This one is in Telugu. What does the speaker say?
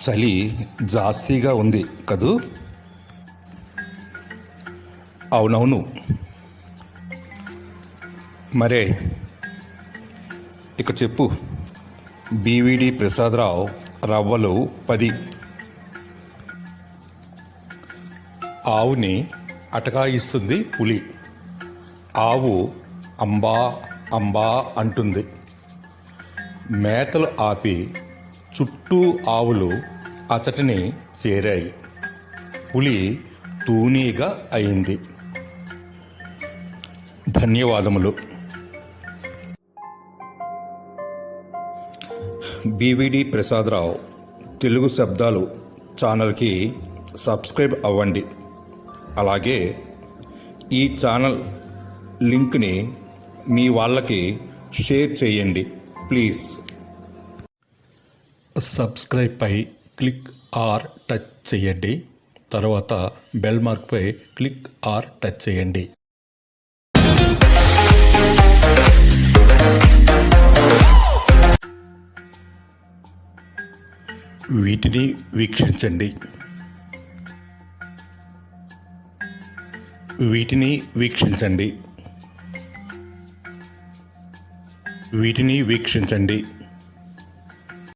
చలి జాస్తిగా ఉంది కదూ? అవునవును. మరే ఇక చెప్పు. బీవీడి ప్రసాదరావు రవ్వలు పది. ఆవుని అటకాయిస్తుంది పులి. ఆవు అంబా అంబా అంటుంది. మేతలు ఆపి చుట్టూ ఆవులు అతటిని చేరాయి. పులి తూనీగా అయింది. ధన్యవాదములు. బీవీడి ప్రసాదరావు తెలుగు శబ్దాలు ఛానల్కి సబ్స్క్రైబ్ అవ్వండి. అలాగే ఈ ఛానల్ లింక్ని మీ వాళ్ళకి షేర్ చేయండి ప్లీజ్. సబ్స్క్రైబ్ పై క్లిక్ ఆర్ టచ్ చేయండి. తర్వాత బెల్ మార్క్పై క్లిక్ ఆర్ టచ్ చేయండి. వీటిని వీక్షించండి. వీటిని వీక్షించండి. వీటిని వీక్షించండి.